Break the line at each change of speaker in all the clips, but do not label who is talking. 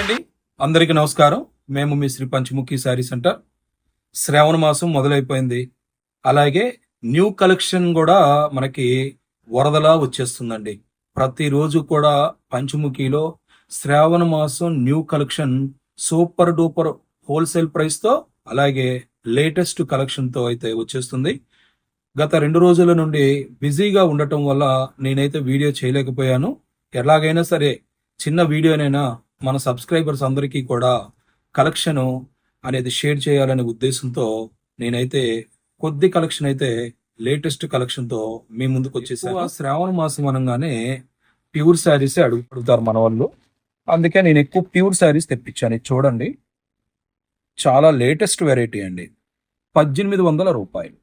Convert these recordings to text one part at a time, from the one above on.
అండి. అందరికీ నమస్కారం. మేము మీ శ్రీ పంచముఖి శారీ సెంటర్. శ్రావణ మాసం మొదలైపోయింది. అలాగే న్యూ కలెక్షన్ కూడా మనకి వరదలా వచ్చేస్తుందండి. ప్రతిరోజు కూడా పంచముఖిలో శ్రావణ మాసం new collection super duper wholesale ప్రైస్తో అలాగే లేటెస్ట్ కలెక్షన్తో అయితే వచ్చేస్తుంది. గత రెండు రోజుల నుండి బిజీగా ఉండటం వల్ల నేనైతే వీడియో చేయలేకపోయాను. ఎలాగైనా సరే చిన్న వీడియోనైనా మన సబ్స్క్రైబర్స్ అందరికీ కూడా కలెక్షన్ అనేది షేర్ చేయాలనే ఉద్దేశంతో నేనైతే కొద్ది కలెక్షన్ అయితే లేటెస్ట్ కలెక్షన్తో మీ ముందుకు వచ్చేసాను. శ్రావణ మాసం అనగానే ప్యూర్ శారీస్ అడుగు అడుగుతారు మన వాళ్ళు. అందుకే నేను ఎక్కువ ప్యూర్ శారీస్ తెప్పించాను. చూడండి. చాలా లేటెస్ట్ వెరైటీ అండి. పద్దెనిమిది వందల రూపాయలు.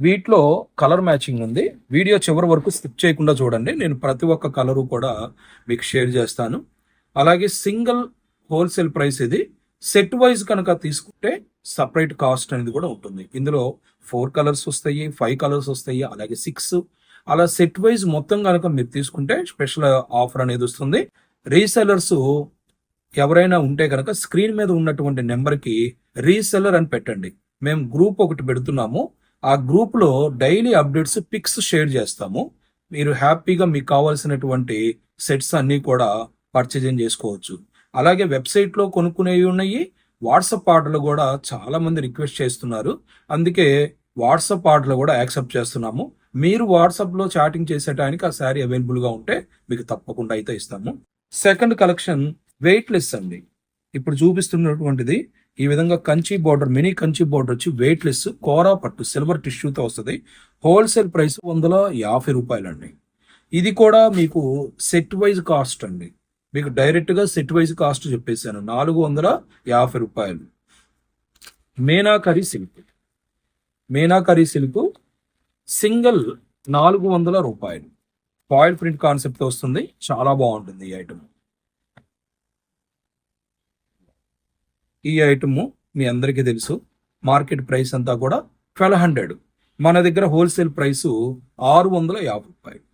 వీటిలో కలర్ మ్యాచింగ్ ఉంది. వీడియో చివరి వరకు స్కిప్ చేయకుండా చూడండి. నేను ప్రతి ఒక్క కలరు కూడా మీకు షేర్ చేస్తాను. అలాగే సింగిల్ హోల్సేల్ ప్రైస్ ఇది. సెట్ వైజ్ కనుక తీసుకుంటే సపరేట్ కాస్ట్ అనేది కూడా ఉంటుంది. ఇందులో ఫోర్ కలర్స్ వస్తాయి ఫైవ్ కలర్స్ వస్తాయి అలాగే సిక్స్. అలా సెట్ వైజ్ మొత్తం కనుక మీరు తీసుకుంటే స్పెషల్ ఆఫర్ అనేది వస్తుంది. రీసెలర్స్ ఎవరైనా ఉంటే కనుక స్క్రీన్ మీద ఉన్నటువంటి నెంబర్కి రీసెల్లర్ అని పెట్టండి. మేము గ్రూప్ ఒకటి పెడుతున్నాము. ఆ గ్రూప్లో డైలీ అప్డేట్స్ పిక్స్ షేర్ చేస్తాము. మీరు హ్యాపీగా మీకు కావాల్సినటువంటి సెట్స్ అన్నీ కూడా పర్చేజింగ్ చేసుకోవచ్చు. అలాగే వెబ్సైట్లో కొనుక్కునేవి ఉన్నాయి. వాట్సాప్ ఆర్డర్లు కూడా చాలా మంది రిక్వెస్ట్ చేస్తున్నారు. అందుకే వాట్సాప్ ఆర్డర్లు కూడా యాక్సెప్ట్ చేస్తున్నాము. మీరు వాట్సాప్లో చాటింగ్ చేసే టైంకి ఆ శారీ అవైలబుల్గా ఉంటే మీకు తప్పకుండా అయితే ఇస్తాము. సెకండ్ కలెక్షన్ వెయిట్ లెస్ అండి. ఇప్పుడు చూపిస్తున్నటువంటిది. ఈ విధంగా Kanchi border mini Kanchi border వచ్చి వెయిట్ లెస్ కోరా పట్టు సిల్వర్ టిష్యూతో వస్తుంది. హోల్సేల్ ప్రైస్ వందల యాభై రూపాయలండి. ఇది కూడా మీకు సెట్ వైజ్ కాస్ట్ అండి. మీకు డైరెక్ట్గా సెట్ వైజ్ కాస్ట్ చెప్పేశాను. నాలుగు వందల యాభై రూపాయలు. Meenakari silk. Meenakari silk single నాలుగు వందల రూపాయలు. ఫాయిల్ ప్రింట్ కాన్సెప్ట్ వస్తుంది. చాలా బాగుంటుంది ఈ ఐటమ్. ఈ ఐటమ్ మీ అందరికీ తెలుసు. మార్కెట్ ప్రైస్ అంతా కూడా ట్వెల్వ్ హండ్రెడ్. మన దగ్గర హోల్సేల్ ప్రైస్ ఆరు వందల యాభై రూపాయలు.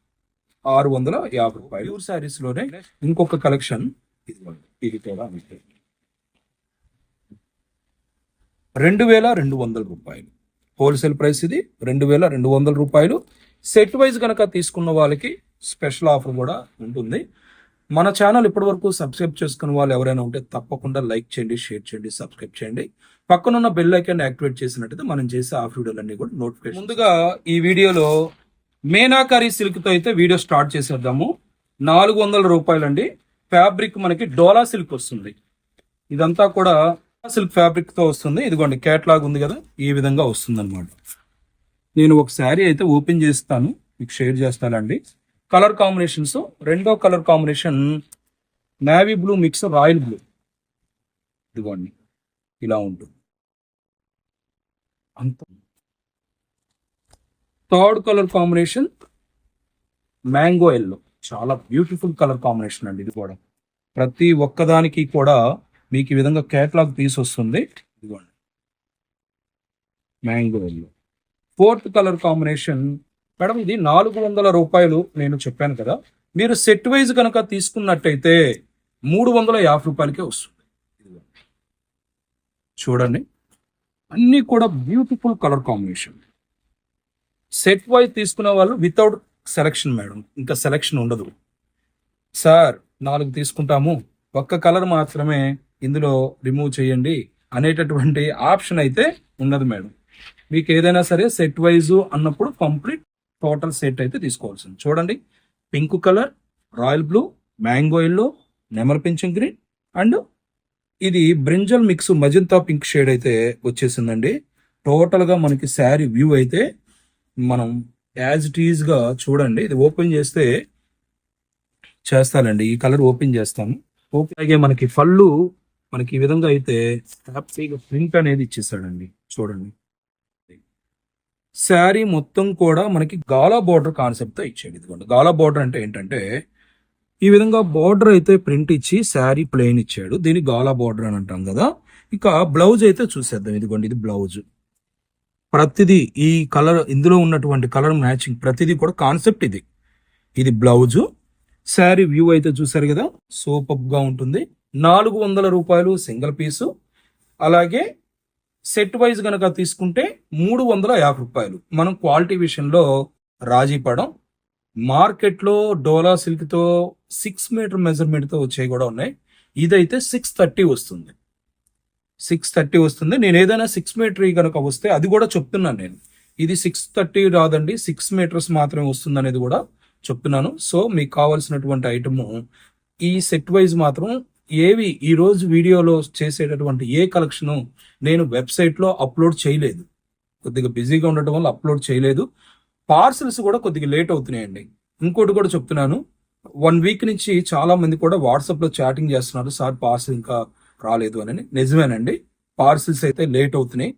ఆరు వందల యాభై రూపాయలు. ప్యూర్ శారీస్లోనే ఇంకొక కలెక్షన్. ఇది కూడా రెండు వేల రెండు వందల రూపాయలు. హోల్సేల్ ప్రైస్ ఇది రెండు వేల రెండు వందల రూపాయలు. సెట్ వైజ్ కనుక తీసుకున్న వాళ్ళకి స్పెషల్ ఆఫర్ కూడా ఉంటుంది. మన ఛానల్ ఇప్పటివరకు సబ్స్క్రైబ్ చేసుకున్న వాళ్ళు ఎవరైనా ఉంటే తప్పకుండా లైక్ చేయండి షేర్ చేయండి సబ్స్క్రైబ్ చేయండి. పక్కనున్న బెల్ ఐకాన్ యాక్టివేట్ చేసినట్టయితే మనం చేసే ఆ వీడియోలన్నీ కూడా నోటిఫికేషన్ ముందుగా ఈ వీడియోలో మేనాకారి సిల్క్తో అయితే వీడియో స్టార్ట్ చేసేద్దాము. నాలుగు వందల రూపాయలండి. ఫ్యాబ్రిక్ మనకి డోలా సిల్క్ వస్తుంది. ఇదంతా కూడా సిల్క్ ఫ్యాబ్రిక్తో వస్తుంది. ఇదిగోండి కేటలాగ్ ఉంది కదా ఈ విధంగా వస్తుంది అనమాట నేను ఒక శారీ అయితే ఓపెన్ చేస్తాను. మీకు షేర్ చేస్తానండి. కలర్ కాంబినేషన్స్ రెండో colour combination navy blue mix royal blue. ఇదిగోండి ఇలా ఉంటుంది. అంత third colour combination mango yellow. చాలా బ్యూటిఫుల్ కలర్ కాంబినేషన్ అండి ఇది కూడా. ప్రతి ఒక్కదానికి కూడా మీకు ఈ విధంగా కేటలాగ్ పీస్ వస్తుంది ఇదిగోండి. Mango yellow. Fourth colour combination. Madam ఇది నాలుగు వందల రూపాయలు నేను చెప్పాను కదా. మీరు సెట్ వైజ్ కనుక తీసుకున్నట్టయితే మూడు వందల యాభై రూపాయలకే వస్తుంది. ఇదిగోండి. చూడండి. అన్నీ కూడా beautiful colour combination. Set wise తీసుకునే వాళ్ళు వితౌట్ సెలక్షన్ మేడం ఇంకా సెలక్షన్ ఉండదు. సార్ నాలుగు తీసుకుంటాము. ఒక్క కలర్ మాత్రమే ఇందులో రిమూవ్ చేయండి అనేటటువంటి ఆప్షన్ అయితే ఉన్నది మేడం మీకు ఏదైనా సరే సెట్ వైజ్ అన్నప్పుడు కంప్లీట్ టోటల్ సెట్ అయితే తీసుకోవాల్సింది. చూడండి. Pink colour royal blue mango yellow నెమర్ పింఛన్ గ్రీన్ అండ్ ఇది brinjal mix magenta pink shade అయితే వచ్చేసిందండి. టోటల్గా మనకి శారీ వ్యూ అయితే మనం యాజ్ ఇట్ ఈజ్గా చూడండి ఇది ఓపెన్ చేస్తే చేస్తానండి. ఈ కలర్ ఓపెన్ చేస్తాను. ఓపెన్ అలాగే మనకి పళ్ళు మనకి ఈ విధంగా అయితే హ్యాపీగా ప్రింట్ అనేది ఇచ్చేసాడండి. చూడండి. శారీ మొత్తం కూడా మనకి గాలా బార్డర్ కాన్సెప్ట్తో ఇచ్చాడు ఇదిగోండి. గాలా బార్డర్ అంటే ఏంటంటే ఈ విధంగా బార్డర్ అయితే ప్రింట్ ఇచ్చి శారీ ప్లెయిన్ ఇచ్చాడు. దీన్ని గాలా బార్డర్ అని అంటాం కదా. ఇక బ్లౌజ్ అయితే చూసేద్దాం. ఇదిగోండి ఇది బ్లౌజ్ ప్రతిదీ ఈ కలర్ ఇందులో ఉన్నటువంటి కలర్ మ్యాచింగ్ ప్రతిదీ కూడా కాన్సెప్ట్ ఇది. ఇది బ్లౌజు. శారీ వ్యూ అయితే చూసారు కదా సూపర్గా ఉంటుంది. నాలుగు వందల రూపాయలు సింగిల్ పీసు. అలాగే సెట్ వైజ్ గనక తీసుకుంటే మూడు వందల యాభై రూపాయలు. మనం క్వాలిటీ విషయంలో రాజీ పడం మార్కెట్లో డోలా సిల్క్తో సిక్స్ మీటర్ మెజర్మెంట్తో వచ్చేవి కూడా ఉన్నాయి. ఇదైతే సిక్స్ థర్టీ వస్తుంది. సిక్స్ థర్టీ వస్తుంది. నేను ఏదైనా సిక్స్ మీటర్ కనుక వస్తే అది కూడా చెప్తున్నాను నేను. ఇది సిక్స్ థర్టీ రాదండి. సిక్స్ మీటర్స్ మాత్రమే వస్తుంది అనేది కూడా చెప్తున్నాను. సో మీకు కావాల్సినటువంటి ఐటము ఈ సెట్ వైజ్ మాత్రం ఏవి ఈరోజు వీడియోలో చేసేటటువంటి ఏ కలెక్షను నేను వెబ్సైట్లో అప్లోడ్ చేయలేదు. కొద్దిగా బిజీగా ఉండటం వల్ల అప్లోడ్ చేయలేదు. పార్సల్స్ కూడా కొద్దిగా లేట్ అవుతున్నాయండి. ఇంకోటి కూడా చెప్తున్నాను. వన్ వీక్ నుంచి చాలా మంది కూడా వాట్సాప్లో చాటింగ్ చేస్తున్నారు. సార్ పార్సల్ ఇంకా రాలేదు అని నిజమేనండి. పార్సిల్స్ అయితే లేట్ అవుతున్నాయి.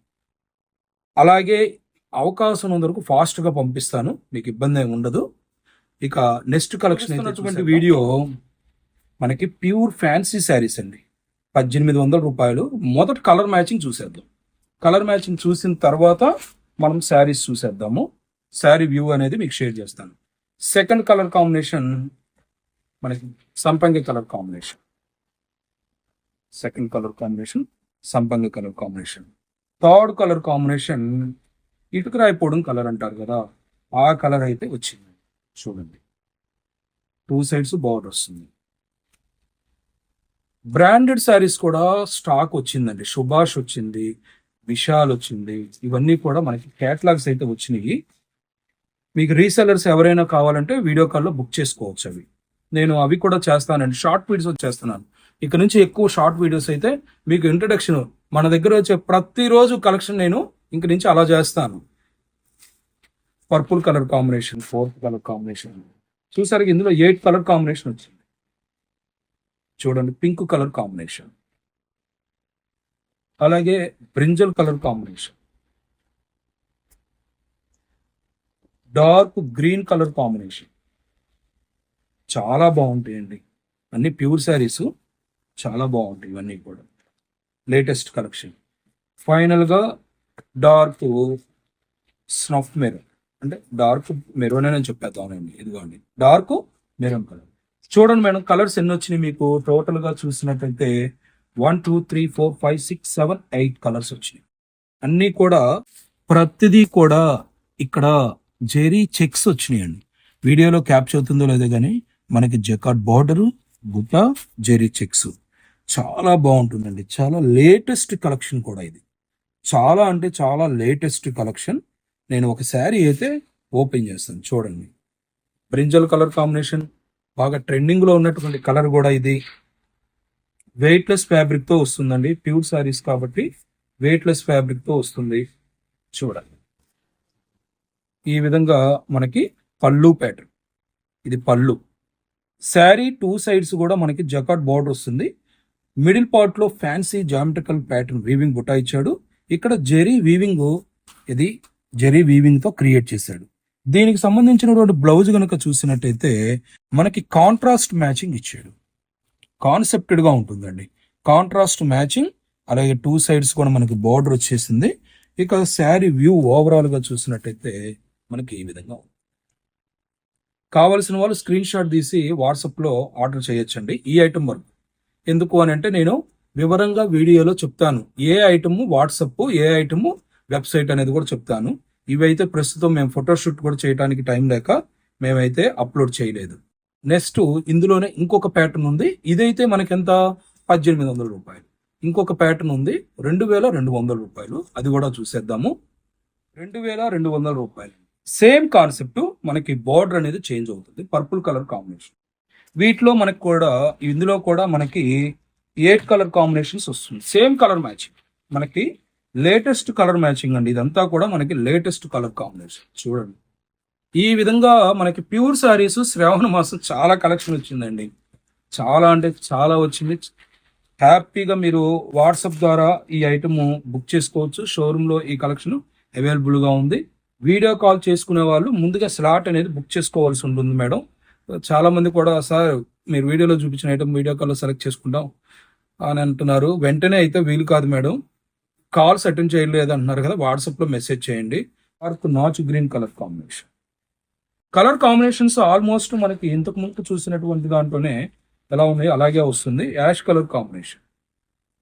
అలాగే అవకాశం ఉన్నంత వరకు ఫాస్ట్గా పంపిస్తాను. మీకు ఇబ్బంది ఏమి ఉండదు. ఇక నెక్స్ట్ కలెక్షన్ అయినటువంటి వీడియో మనకి ప్యూర్ ఫ్యాన్సీ శారీస్ అండి. పద్దెనిమిది వందల రూపాయలు. మొదట కలర్ మ్యాచింగ్ చూసేద్దాం. కలర్ మ్యాచింగ్ చూసిన తర్వాత మనం శారీస్ చూసేద్దాము. శారీ వ్యూ అనేది మీకు షేర్ చేస్తాను. సెకండ్ కలర్ కాంబినేషన్ మనకి సంపంగి colour combination. Second colour combination సంపంగి colour combination third colour combination ఇటుకరాయి పొడుం కలర్ అంటారు కదా ఆ కలర్ అయితే వచ్చింది. చూడండి. టూ సైడ్స్ బార్డర్ వస్తుంది. బ్రాండెడ్ శారీస్ కూడా స్టాక్ వచ్చిందండి. సుభాష్ వచ్చింది విశాల్ వచ్చింది. ఇవన్నీ కూడా మనకి క్యాటలాగ్స్ అయితే వచ్చినాయి. మీకు రీసెలర్స్ ఎవరైనా కావాలంటే వీడియో కాల్లో బుక్ చేసుకోవచ్చు అవి. నేను అవి కూడా చేస్తానండి. షార్ట్ వీడియోస్ చేస్తున్నాను ఇక నుంచి ఎక్కువ షార్ట్ వీడియోస్ అయితే మీకు ఇంట్రడక్షన్ మన దగ్గర వచ్చే ప్రతిరోజు కలెక్షన్ నేను ఇంక నుంచి అలా చేస్తాను. Purple colour combination fourth colour combination చూసారు ఇందులో ఎయిట్ కలర్ కాంబినేషన్ వచ్చింది. చూడండి పింక్ కలర్ కాంబినేషన్ అలాగే brinjal colour combination dark green colour combination చాలా బాగుంటాయండి. అన్ని ప్యూర్ శారీస్ చాలా బాగుంటాయి ఇవన్నీ కూడా. లేటెస్ట్ కలెక్షన్ ఫైనల్గా డార్క్ స్నఫ్ మెరూన్ అంటే డార్క్ మెరూన్ అని చెప్పేద్దామండి ఇదిగోండి. డార్క్ మెరూన్ కలర్ చూడండి మేడం కలర్స్ ఎన్ని వచ్చినాయి మీకు? టోటల్గా చూసినట్లయితే చూసినట్టయితే one two three four five six seven eight colours వచ్చినాయి. అన్నీ కూడా ప్రతిదీ కూడా ఇక్కడ జెరీ చెక్స్ వచ్చినాయండి. వీడియోలో క్యాప్చర్ అవుతుందో లేదో కానీ మనకి జకాట్ బార్డరు గుట్ట జెరీ చెక్స్. చాలా బాగుంటుందండి. చాలా లేటెస్ట్ కలెక్షన్ కూడా ఇది. చాలా అంటే చాలా లేటెస్ట్ కలెక్షన్. నేను ఒక శారీ అయితే ఓపెన్ చేస్తాను. చూడండి. Brinjal colour combination. బాగా ట్రెండింగ్లో ఉన్నటువంటి కలర్ కూడా ఇది. వెయిట్లెస్ ఫ్యాబ్రిక్తో వస్తుందండి. ప్యూర్ శారీస్ కాబట్టి వెయిట్లెస్ ఫ్యాబ్రిక్తో వస్తుంది. చూడండి. ఈ విధంగా మనకి పళ్ళు ప్యాటర్న్. ఇది పళ్ళు. శారీ టూ సైడ్స్ కూడా మనకి జకాట్ బార్డర్ వస్తుంది. మిడిల్ పార్ట్లో fancy geometrical pattern weaving buta ఇచ్చాడు. ఇక్కడ జెరీ వీవింగ్ ఇది జెరీ వీవింగ్తో క్రియేట్ చేశాడు. దీనికి సంబంధించినటువంటి బ్లౌజ్ కనుక చూసినట్టయితే మనకి కాంట్రాస్ట్ మ్యాచింగ్ ఇచ్చాడు. కాన్సెప్టెడ్గా ఉంటుందండి. కాంట్రాస్ట్ మ్యాచింగ్ అలాగే టూ సైడ్స్ కూడా మనకి బార్డర్ వచ్చేసింది. ఇక శారీ వ్యూ ఓవరాల్గా చూసినట్టయితే మనకి ఈ విధంగా ఉంది. కావలసిన వాళ్ళు స్క్రీన్ షాట్ తీసి వాట్సాప్లో ఆర్డర్ చేయొచ్చండి. ఈ ఐటమ్ వరకు. ఎందుకు అని అంటే నేను వివరంగా వీడియోలో చెప్తాను. ఏ ఐటమ్ వాట్సప్ ఏ ఐటమ్ వెబ్సైట్ అనేది కూడా చెప్తాను. ఇవైతే ప్రస్తుతం మేము ఫోటోషూట్ కూడా చేయడానికి టైం లేక మేమైతే అప్లోడ్ చేయలేదు. నెక్స్ట్ ఇందులోనే ఇంకొక ప్యాటర్న్ ఉంది. ఇదైతే మనకి ఎంత పద్దెనిమిది వందల రూపాయలు. ఇంకొక ప్యాటర్న్ ఉంది. రెండు వేల రెండు వందల రూపాయలు. అది కూడా చూసేద్దాము. రెండు వేల రెండు వందల రూపాయలు. సేమ్ కాన్సెప్ట్ మనకి బార్డర్ అనేది చేంజ్ అవుతుంది. Purple colour combination. వీటిలో మనకి కూడా ఇందులో కూడా మనకి ఎయిట్ కలర్ కాంబినేషన్స్ వస్తుంది. సేమ్ కలర్ మ్యాచింగ్ మనకి లేటెస్ట్ కలర్ మ్యాచింగ్ అండి. ఇదంతా కూడా మనకి లేటెస్ట్ కలర్ కాంబినేషన్ చూడండి. ఈ విధంగా మనకి ప్యూర్ శారీస్ శ్రావణ మాసం చాలా కలెక్షన్ వచ్చిందండి. చాలా అంటే చాలా వచ్చింది. హ్యాపీగా మీరు వాట్సాప్ ద్వారా ఈ ఐటమ్ బుక్ చేసుకోవచ్చు. షోరూంలో ఈ కలెక్షన్ అవైలబుల్గా ఉంది. వీడియో కాల్ చేసుకునే వాళ్ళు ముందుగా స్లాట్ అనేది బుక్ చేసుకోవాల్సి ఉంటుంది మేడం. చాలా మంది కూడా సార్ మీరు వీడియోలో చూపించిన ఐటమ్ వీడియో కాల్లో సెలెక్ట్ చేసుకుంటాం అని అంటున్నారు. వెంటనే అయితే వీలు కాదు మేడం. కాల్స్ అటెండ్ చేయలేదు అంటున్నారు కదా వాట్సాప్లో మెసేజ్ చేయండి. Dark notch green colour combination colour combinations almost మనకి ఇంతకు ముందు చూసినటువంటి దాంట్లోనే ఎలా ఉన్నాయి? అలాగే వస్తుంది. యాష్ కలర్ కాంబినేషన్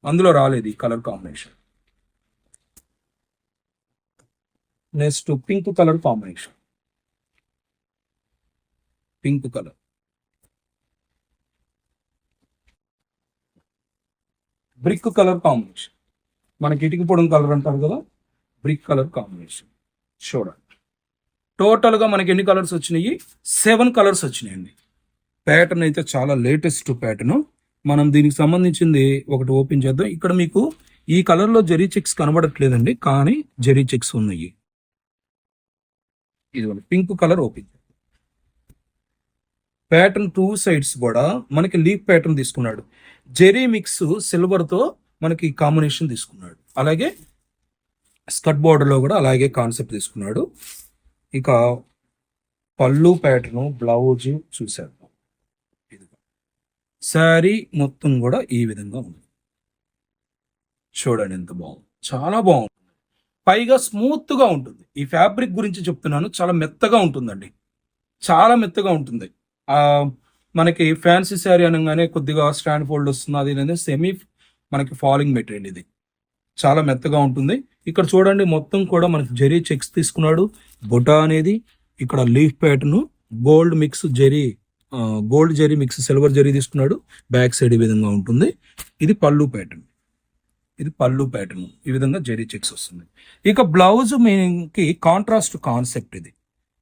అందులో రాలేదు ఈ colour combination next pink colour combination pink colour. Brick colour combination. మనకి ఇటుక పొడం కలర్ అంటారు కదా బ్రిక్ కలర్ కాంబినేషన్. చూడండి. టోటల్గా మనకి ఎన్ని కలర్స్ వచ్చినాయి? సెవెన్ కలర్స్ వచ్చినాయండి. ప్యాటర్న్ అయితే చాలా లేటెస్ట్ ప్యాటర్న్. మనం దీనికి సంబంధించింది ఒకటి ఓపెన్ చేద్దాం. ఇక్కడ మీకు ఈ కలర్లో జెరీ చెక్స్ కనబడట్లేదండి కానీ జెరీ చెక్స్ ఉన్నాయి. ఇది pink colour open pattern two sides కూడా మనకి లీఫ్ ప్యాటర్న్ తీసుకున్నాడు. జెరీ మిక్స్ సిల్వర్తో మనకి కాంబినేషన్ తీసుకున్నాడు. అలాగే స్కట్ బోర్డర్లో కూడా అలాగే కాన్సెప్ట్ తీసుకున్నాడు. ఇక పళ్ళు ప్యాటర్ను బ్లౌజ్ చూసేద్దాం శారీ మొత్తం కూడా ఈ విధంగా ఉంది. చూడండి ఎంత బాగుంది. చాలా బాగుంది. పైగా స్మూత్గా ఉంటుంది. ఈ ఫ్యాబ్రిక్ గురించి చెప్తున్నాను. చాలా మెత్తగా ఉంటుందండి. చాలా మెత్తగా ఉంటుంది. మనకి ఫ్యాన్సీ శారీ అనగానే కొద్దిగా స్టాండ్ ఫోల్డ్ వస్తుంది. అది అనేది సెమీ మనకి ఫాలింగ్ మెటీరియల్ ఇది. చాలా మెత్తగా ఉంటుంది. ఇక్కడ చూడండి మొత్తం కూడా మనకి జెరీ చెక్స్ తీసుకున్నాడు. బుటా అనేది ఇక్కడ leaf pattern gold mix zari gold zari mix silver zari తీసుకున్నాడు. బ్యాక్ సైడ్ ఈ విధంగా ఉంటుంది. ఇది పళ్ళు ప్యాటర్న్ ఇది పళ్ళు ప్యాటర్న్ ఈ విధంగా జెరీ చెక్స్ వస్తుంది. ఇక బ్లౌజ్ మీకి కాంట్రాస్ట్ కాన్సెప్ట్ ఇది.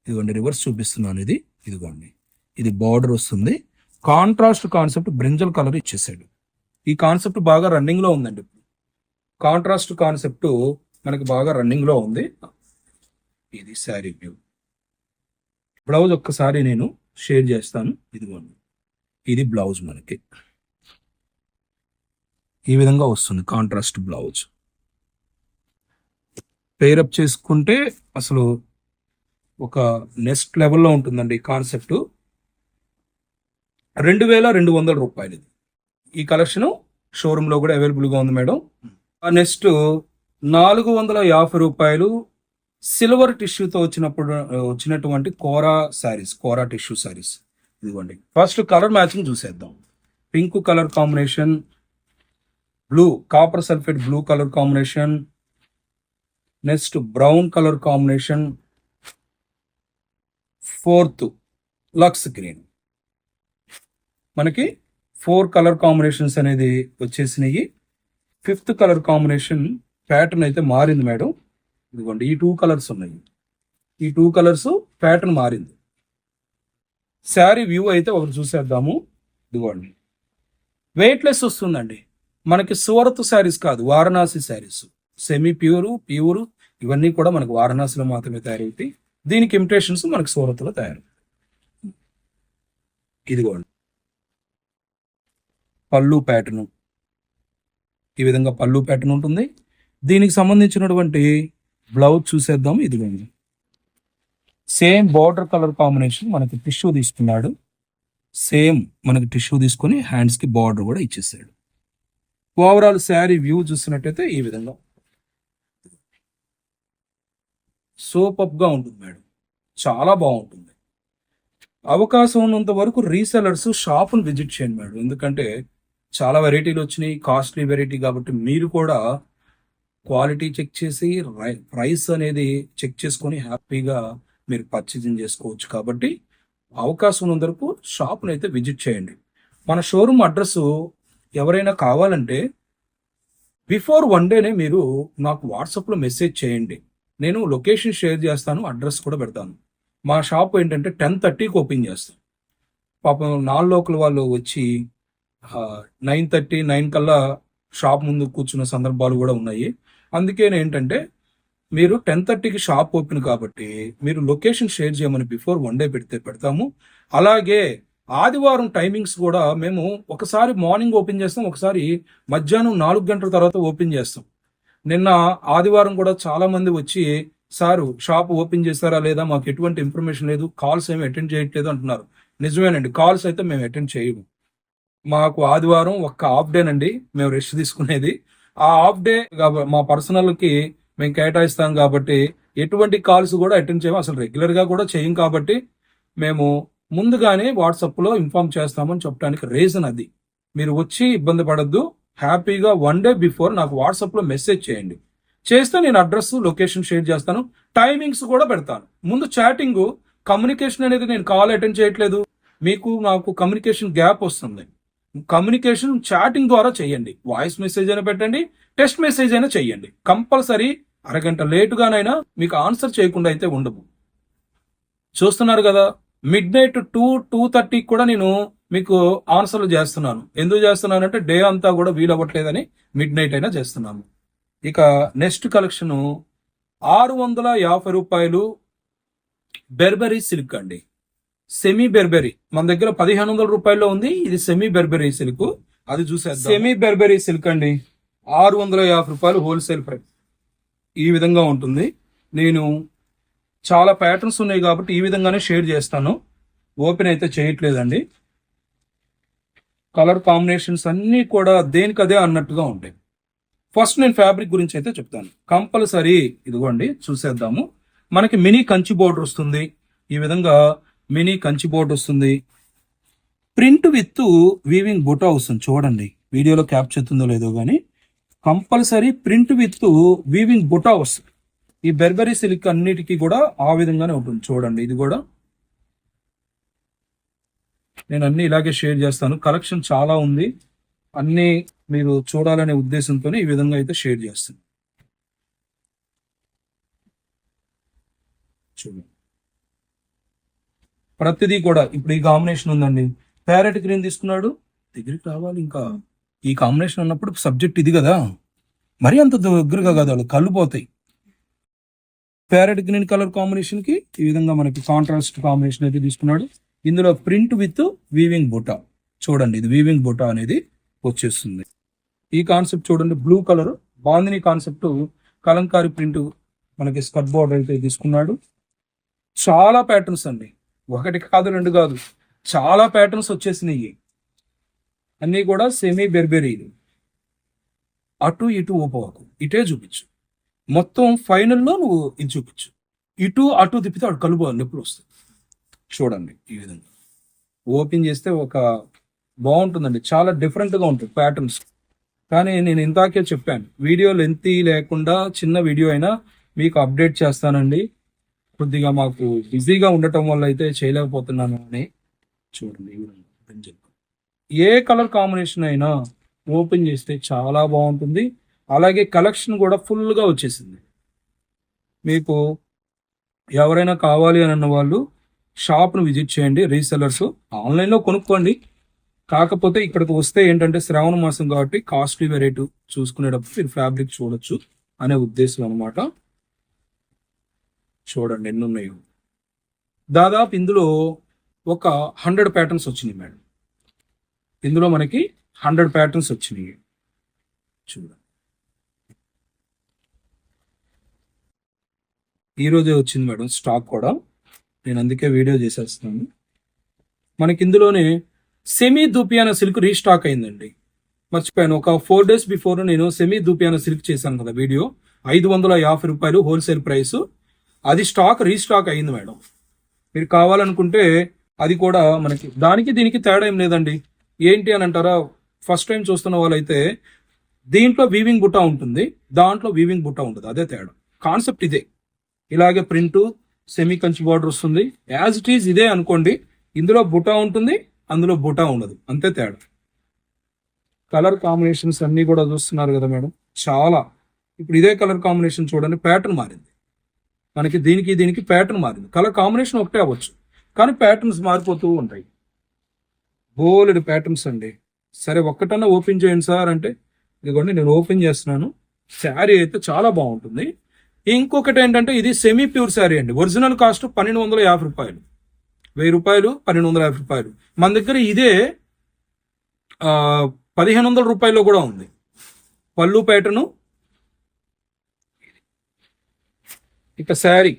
ఇదిగోండి రివర్స్ చూపిస్తున్నాను ఇది. ఇదిగోండి. ఇది బార్డర్ వస్తుంది. కాంట్రాస్ట్ కాన్సెప్ట్ బ్రింజల్ కలర్ ఇచ్చేసాడు. ఈ కాన్సెప్ట్ బాగా రన్నింగ్లో ఉందండి. ఇప్పుడు కాంట్రాస్ట్ కాన్సెప్ట్ మనకి బాగా రన్నింగ్లో ఉంది. ఇది శారీ వ్యూ బ్లౌజ్ ఒక్కసారి నేను షేర్ చేస్తాను. ఇదిగోండి. ఇది బ్లౌజ్ మనకి. ఈ విధంగా వస్తుంది కాంట్రాస్ట్ బ్లౌజ్ పేరప్ చేసుకుంటే అసలు ఒక నెక్స్ట్ లెవెల్లో ఉంటుందండి ఈ కాన్సెప్ట్ రెండు వేల రెండు వందల రూపాయలు ఇది. ఈ కలెక్షన్ షోరూంలో కూడా అవైలబుల్గా ఉంది మేడం. నెక్స్ట్ నాలుగు వందల యాభై రూపాయలు సిల్వర్ టిష్యూతో వచ్చినప్పుడు వచ్చినటువంటి కోరా శారీస్ కోరా టిష్యూ శారీస్. ఇదిగోండి. ఫస్ట్ కలర్ మ్యాచింగ్ చూసేద్దాం. Pink colour combination blue copper sulphate blue colour combination next brown colour combination fourth Lux green. మనకి ఫోర్ కలర్ కాంబినేషన్స్ అనేది వచ్చేసినాయి. ఫిఫ్త్ కలర్ కాంబినేషన్ ప్యాటర్న్ అయితే మారింది మేడం. ఇదిగోండి ఈ టూ కలర్స్ ఉన్నాయి. ఈ టూ కలర్స్ ప్యాటర్న్ మారింది. శారీ వ్యూ అయితే ఒకటి చూసేద్దాము. ఇదిగోండి. వెయిట్లెస్ వస్తుందండి. మనకి సూరత్ శారీస్ కాదు Varanasi sarees. Semi pure pure ఇవన్నీ కూడా మనకు వారణాసిలో మాత్రమే తయారవుతాయి. దీనికి ఇమిటేషన్స్ మనకి సూరత్లో తయారు ఇదిగోండి. పళ్ళు ప్యాటర్ను. ఈ విధంగా పళ్ళు ప్యాటర్న్ ఉంటుంది. దీనికి సంబంధించినటువంటి బ్లౌజ్ చూసేద్దాం. ఇది ఇదిగోండి. సేమ్ బార్డర్ కలర్ కాంబినేషన్ మనకి టిష్యూ తీసుకున్నాడు. సేమ్ మనకి టిష్యూ తీసుకొని హ్యాండ్స్కి బార్డర్ కూడా ఇచ్చేసాడు. ఓవరాల్ శారీ వ్యూ చూసినట్టయితే ఈ విధంగా. సూపర్ ఉంటుంది మేడం. చాలా బాగుంటుంది. అవకాశం ఉన్నంత వరకు రీసెలర్స్ షాపును విజిట్ చేయండి మేడం. ఎందుకంటే చాలా వెరైటీలు వచ్చినాయి కాస్ట్లీ వెరైటీ కాబట్టి మీరు కూడా క్వాలిటీ చెక్ చేసి రై- ప్రైస్ అనేది చెక్ చేసుకొని హ్యాపీగా మీరు పర్చేజింగ్ చేసుకోవచ్చు కాబట్టి అవకాశం ఉన్నందుకు షాప్ను అయితే విజిట్ చేయండి. మన షోరూమ్ అడ్రస్ ఎవరైనా కావాలంటే బిఫోర్ వన్ డేనే మీరు నాకు వాట్సాప్లో మెసేజ్ చేయండి. నేను లొకేషన్ షేర్ చేస్తాను అడ్రస్ కూడా పెడతాను. మా షాప్ ఏంటంటే టెన్ థర్టీకి ఓపెన్ చేస్తాం. పాపం నాలుగు లోకల్ వాళ్ళు వచ్చి నైన్ థర్టీ నైన్ కల్లా షాప్ ముందు కూర్చున్న సందర్భాలు కూడా ఉన్నాయి. అందుకే ఏంటంటే మీరు టెన్ థర్టీకి షాప్ ఓపెన్ కాబట్టి మీరు లొకేషన్ షేర్ చేయమని బిఫోర్ వన్ డే పెడితే పెడతాము. అలాగే ఆదివారం టైమింగ్స్ కూడా మేము ఒకసారి మార్నింగ్ ఓపెన్ చేస్తాం ఒకసారి మధ్యాహ్నం నాలుగు గంటల తర్వాత ఓపెన్ చేస్తాం. నిన్న ఆదివారం కూడా చాలా మంది వచ్చి సారు షాప్ ఓపెన్ చేస్తారా లేదా? మాకు ఎటువంటి ఇన్ఫర్మేషన్ లేదు కాల్స్ ఏమి అటెండ్ చేయట్లేదు అంటున్నారు. నిజమేనండి కాల్స్ అయితే మేము అటెండ్ చేయము. మాకు ఆదివారం ఒక్క హాఫ్ డేనండి మేము రెస్ట్ తీసుకునేది. ఆ హాఫ్ డే మా పర్సనల్కి మేము కేటాయిస్తాం కాబట్టి ఎటువంటి కాల్స్ కూడా అటెండ్ చేయము. అసలు రెగ్యులర్గా కూడా చేయం కాబట్టి మేము ముందుగానే వాట్సాప్లో ఇన్ఫార్మ్ చేస్తామని చెప్పడానికి రీజన్ అది. మీరు వచ్చి ఇబ్బంది పడద్దు. హ్యాపీగా వన్ డే బిఫోర్ నాకు వాట్సాప్లో మెసేజ్ చేయండి. చేస్తే నేను అడ్రస్ లొకేషన్ షేర్ చేస్తాను. టైమింగ్స్ కూడా పెడతాను. ముందు చాటింగ్ కమ్యూనికేషన్ అనేది నేను కాల్ అటెండ్ చేయట్లేదు. మీకు నాకు కమ్యూనికేషన్ గ్యాప్ వస్తుంది. కమ్యూనికేషన్ చాటింగ్ ద్వారా చేయండి. వాయిస్ మెసేజ్ అయినా పెట్టండి టెక్స్ట్ మెసేజ్ అయినా చేయండి. కంపల్సరీ అరగంట లేటుగానైనా మీకు ఆన్సర్ చేయకుండా అయితే ఉండవు చూస్తున్నారు కదా మిడ్ నైట్ టూ టూ థర్టీకి కూడా నేను మీకు ఆన్సర్లు చేస్తున్నాను. ఎందుకు చేస్తున్నానంటే డే అంతా కూడా వీలు అవ్వట్లేదని మిడ్ నైట్ అయినా చేస్తున్నాను. ఇక నెక్స్ట్ కలెక్షన్ ఆరు వందల యాభై రూపాయలు బెర్బరీ సిల్క్ అండి. సెమీ బెర్బెరీ మన దగ్గర పదిహేను వందల రూపాయల్లో ఉంది. ఇది సెమీ బెర్బెరీ సిల్క్ అది చూసేద్దాం. సెమీ బెర్బెరీ సిల్క్ అండి. ఆరు వందల యాభై రూపాయలు హోల్సేల్ ప్రైస్ ఈ విధంగా ఉంటుంది. నేను చాలా ప్యాటర్న్స్ ఉన్నాయి కాబట్టి ఈ విధంగానే షేర్ చేస్తాను. ఓపెన్ అయితే చేయట్లేదండి. కలర్ కాంబినేషన్స్ అన్నీ కూడా దేనికదే అన్నట్టుగా ఉంటాయి. ఫస్ట్ నేను ఫ్యాబ్రిక్ గురించి అయితే చెప్తాను. కంపల్సరీ ఇదిగోండి చూసేద్దాము. మనకి మినీ కంచి బోర్డర్ వస్తుంది. ఈ విధంగా మినీ కంచి బోర్డర్ వస్తుంది. ప్రింట్ విత్ వీవింగ్ బుటా వస్తుంది. చూడండి. వీడియోలో క్యాప్చర్ అవుతుందో లేదో కానీ compulsory print with weaving buta వస్తుంది. ఈ బెర్బరీ సిల్క్ అన్నిటికీ కూడా ఆ విధంగానే ఉంటుంది. చూడండి. ఇది కూడా నేను అన్ని ఇలాగే షేర్ చేస్తాను. కలెక్షన్ చాలా ఉంది. అన్ని మీరు చూడాలనే ఉద్దేశంతో ఈ విధంగా అయితే షేర్ చేస్తాను. చూడండి. ప్రతిదీ కూడా ఇప్పుడు ఈ కాంబినేషన్ ఉందండి. ప్యారెట్ గ్రీన్ తీసుకున్నాడు. దగ్గరికి రావాలి ఇంకా. ఈ కాంబినేషన్ ఉన్నప్పుడు సబ్జెక్ట్ ఇది కదా. మరి అంత దగ్గరగా కదా వాళ్ళు కళ్ళు పోతాయి. ప్యారెట్ గ్రీన్ కలర్ కాంబినేషన్కి ఈ విధంగా మనకి కాంట్రాస్ట్ కాంబినేషన్ అయితే తీసుకున్నాడు. ఇందులో ప్రింట్ విత్ వీవింగ్ బుటా చూడండి ఇది వీవింగ్ బుటా అనేది వచ్చేస్తుంది. ఈ కాన్సెప్ట్ చూడండి blue colour bandhani concept kalamkari print మనకి స్కర్ట్ బోర్డర్ అయితే తీసుకున్నాడు. చాలా ప్యాటర్న్స్ అండి. ఒకటి కాదు రెండు కాదు. చాలా ప్యాటర్న్స్ వచ్చేసినాయి. అన్నీ కూడా సెమీ బెర్బెరీలు అటు ఇటు ఊపవకు ఇటే చూపించు. మొత్తం ఫైనల్లో నువ్వు ఇది చూపించు. ఇటు అటు తిప్పితే అటు కలుపు నొప్పులు వస్తుంది చూడండి ఈ విధంగా. ఓపెన్ చేస్తే ఒక బాగుంటుందండి. చాలా డిఫరెంట్గా ఉంటుంది ప్యాటర్న్స్ కానీ నేను ఇందాకే చెప్పాను వీడియో లెంత్ లేకుండా చిన్న వీడియో అయినా మీకు అప్డేట్ చేస్తానండి. కొద్దిగా మాకు బిజీగా ఉండటం వల్ల అయితే చేయలేకపోతున్నాను అని చూడండి ఏ కలర్ కాంబినేషన్ అయినా ఓపెన్ చేస్తే చాలా బాగుంటుంది. అలాగే కలెక్షన్ కూడా ఫుల్గా వచ్చేసింది. మీకు ఎవరైనా కావాలి అని అన్న వాళ్ళు షాప్ను విజిట్ చేయండి రీసెలర్స్ ఆన్లైన్లో కొనుక్కోండి. కాకపోతే ఇక్కడికి వస్తే ఏంటంటే శ్రావణ మాసం కాబట్టి కాస్ట్లీ వెరైటీ చూసుకునేటప్పుడు మీరు ఫ్యాబ్రిక్ చూడొచ్చు అనే ఉద్దేశం అనమాట చూడండి ఎన్ని ఉన్నాయో దాదాపు ఇందులో ఒక హండ్రెడ్ ప్యాటర్న్స్ వచ్చినాయి మేడం. ఇందులో మనకి హండ్రెడ్ ప్యాటర్న్స్ వచ్చినాయి. చూడండి. ఈరోజే వచ్చింది మేడం స్టాక్ కూడా. నేను అందుకే వీడియో చేసేస్తున్నాను. మనకి ఇందులోనే సెమీ దూపియాన సిల్క్ రీస్టాక్ అయిందండి. మర్చిపోయాను. ఒక ఫోర్ డేస్ బిఫోర్ నేను సెమీ దూపియాన సిల్క్ చేశాను కదా వీడియో. ఐదు వందల యాభై రూపాయలు హోల్సేల్ ప్రైస్. అది స్టాక్ రీస్టాక్ అయింది మేడం. మీరు కావాలనుకుంటే అది కూడా మనకి దానికి దీనికి తేడా ఏం లేదండి. ఏంటి అని అంటారా? ఫస్ట్ టైం చూస్తున్న వాళ్ళైతే దీంట్లో వీవింగ్ బుట్ట ఉంటుంది దాంట్లో వీవింగ్ బుట్ట ఉంటుంది అదే తేడా. కాన్సెప్ట్ ఇదే. ఇలాగే ప్రింట్ సెమీ కంచి బార్డర్ వస్తుంది. యాజ్ ఇట్ ఈజ్ ఇదే అనుకోండి ఇందులో బుటా ఉంటుంది అందులో బుటా ఉండదు. అంతే తేడా. కలర్ కాంబినేషన్స్ అన్నీ కూడా చూస్తున్నారు కదా మేడం. చాలా. ఇప్పుడు ఇదే కలర్ కాంబినేషన్ చూడండి ప్యాటర్న్ మారింది. మనకి దీనికి దీనికి ప్యాటర్న్ మారింది. కలర్ కాంబినేషన్ ఒకటే అవ్వచ్చు. కానీ ప్యాటర్న్స్ మారిపోతూ ఉంటాయి. బోలెడు ప్యాటర్న్స్ అండి. సరే ఒక్కటన్నా ఓపెన్ చేయండి సార్ అంటే ఇదిగోండి నేను ఓపెన్ చేస్తున్నాను. శారీ అయితే చాలా బాగుంటుంది. ఇంకొకటి ఏంటంటే ఇది సెమీ ప్యూర్ శారీ అండి. ఒరిజినల్ కాస్ట్ పన్నెండు వందల యాభై రూపాయలు. వెయ్యి రూపాయలు పన్నెండు వందల యాభై రూపాయలు. మన దగ్గర ఇదే పదిహేను వందల రూపాయల్లో కూడా ఉంది. పళ్ళు ప్యాటర్ను ఇక శారీ.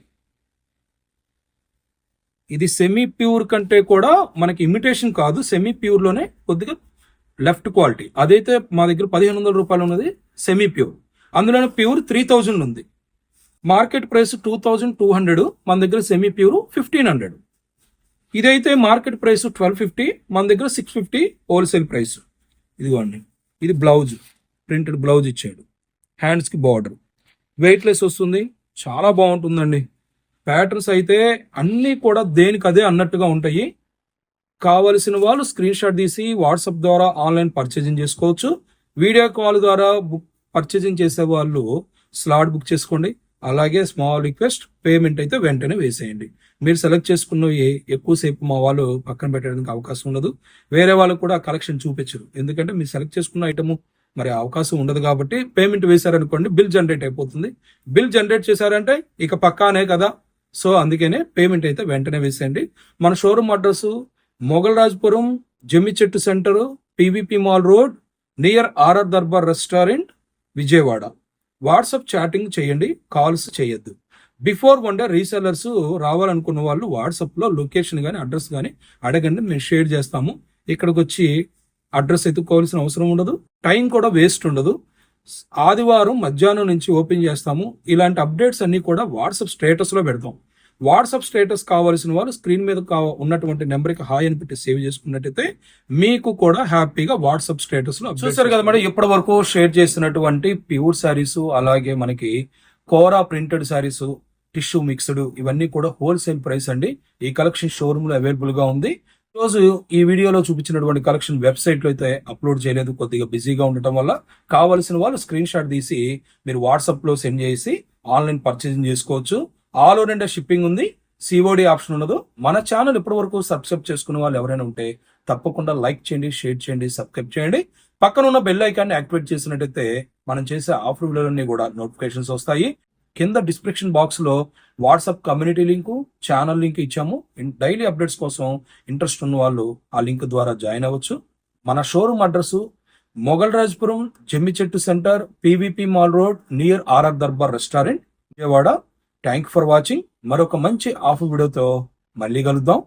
ఇది సెమీ ప్యూర్ కంటే కూడా మనకి ఇమిటేషన్ కాదు సెమీ ప్యూర్లోనే కొద్దిగా లెఫ్ట్ క్వాలిటీ అదైతే మా దగ్గర పదిహేను వందల రూపాయలు ఉన్నది సెమీ ప్యూర్ అందులోనే ప్యూర్ త్రీ థౌజండ్ ఉంది. Market price two thousand two hundred మన దగ్గర సెమీ ప్యూర్ ఫిఫ్టీన్ హండ్రెడ్ ఇదైతే మార్కెట్ ప్రైస్ ట్వెల్వ్ ఫిఫ్టీ మన దగ్గర సిక్స్ ఫిఫ్టీ హోల్సేల్ ప్రైస్ ఇదిగోండి ఇది బ్లౌజ్ ప్రింటెడ్ బ్లౌజ్ ఇచ్చాడు. హ్యాండ్స్కి బార్డర్ వెయిట్లెస్ వస్తుంది. చాలా బాగుంటుందండి. ప్యాటర్న్స్ అయితే అన్నీ కూడా దేనికి అదే అన్నట్టుగా ఉంటాయి. కావలసిన వాళ్ళు స్క్రీన్ షాట్ తీసి వాట్సాప్ ద్వారా ఆన్లైన్ పర్చేజింగ్ చేసుకోవచ్చు. వీడియో కాల్ ద్వారా బుక్ పర్చేజింగ్ చేసే వాళ్ళు స్లాట్ బుక్ చేసుకోండి. అలాగే స్మాల్ రిక్వెస్ట్ పేమెంట్ అయితే వెంటనే వేసేయండి. మీరు సెలెక్ట్ చేసుకున్నవి ఎక్కువసేపు మా వాళ్ళు పక్కన పెట్టడానికి అవకాశం ఉండదు. వేరే వాళ్ళకు కూడా కలెక్షన్ చూపించరు. ఎందుకంటే మీరు సెలెక్ట్ చేసుకున్న ఐటమ్ మరి అవకాశం ఉండదు కాబట్టి పేమెంట్ వేశారనుకోండి బిల్ జనరేట్ అయిపోతుంది. బిల్ జనరేట్ చేశారంటే ఇక పక్కానే కదా. సో అందుకనే పేమెంట్ అయితే వెంటనే వేసేయండి. మన షోరూమ్ అడ్రస్ మొగల్రాజ్పురం జమ్మి చెట్టు centre PVP mall road near RR Darbar restaurant Vijayawada. WhatsApp chatting చేయండి కాల్స్ చేయొద్దు. బిఫోర్ వన్ డే రీసెలర్స్ రావాలనుకున్న వాళ్ళు వాట్సాప్లో లొకేషన్ కానీ అడ్రస్ కానీ అడగండి మేము షేర్ చేస్తాము. ఇక్కడికి వచ్చి అడ్రస్ ఎత్తుకోవాల్సిన అవసరం ఉండదు. టైం కూడా వేస్ట్ ఉండదు. ఆదివారం మధ్యాహ్నం నుంచి ఓపెన్ చేస్తాము. ఇలాంటి అప్డేట్స్ అన్ని కూడా వాట్సాప్ స్టేటస్లో పెడతాం. వాట్సాప్ స్టేటస్ కావాల్సిన వారు స్క్రీన్ మీద ఉన్నటువంటి నెంబర్కి హాయ్ అని పెట్టి సేవ్ చేసుకున్నట్టయితే మీకు కూడా హ్యాపీగా వాట్సాప్ స్టేటస్లో చూసారు కదా మేడం ఇప్పటి వరకు షేర్ చేసినటువంటి ప్యూర్ శారీస్ అలాగే మనకి kora printed sarees tissue mixed ఇవన్నీ కూడా హోల్సేల్ ప్రైస్ అండి. ఈ కలెక్షన్ షోరూమ్లో అవైలబుల్గా ఉంది. రోజు ఈ వీడియోలో చూపించినటువంటి కలెక్షన్ వెబ్సైట్లో అయితే అప్లోడ్ చేయలేదు కొద్దిగా బిజీగా ఉండటం వల్ల కావాల్సిన వాళ్ళు స్క్రీన్ షాట్ తీసి మీరు వాట్సాప్లో సెండ్ చేసి ఆన్లైన్ పర్చేసింగ్ చేసుకోవచ్చు. ఆల్ ఓవర్ ఇండియా షిప్పింగ్ ఉంది సిఓడి ఆప్షన్ ఉండదు. మన ఛానల్ ఇప్పటి వరకు సబ్స్క్రైబ్ చేసుకున్న వాళ్ళు ఎవరైనా ఉంటే తప్పకుండా లైక్ చేయండి షేర్ చేయండి సబ్స్క్రైబ్ చేయండి. పక్కన ఉన్న బెల్ ఐకాన్ని యాక్టివేట్ చేసినట్టయితే మనం చేసే ఆఫర్ వీడియోలన్నీ కూడా నోటిఫికేషన్స్ వస్తాయి. కింద డిస్క్రిప్షన్ బాక్స్లో WhatsApp community link channel link ఇచ్చాము. డైలీ అప్డేట్స్ కోసం ఇంట్రెస్ట్ ఉన్న వాళ్ళు ఆ లింక్ ద్వారా జాయిన్ అవ్వచ్చు. మన షోరూమ్ అడ్రస్ మొఘల్ రాజ్పురం జమ్మి చెట్టు centre PVP mall road near RR Darbar restaurant Vijayawada. Thank for watching. మరొక మంచి ఆఫ్ వీడియోతో మళ్ళీ కలుద్దాం.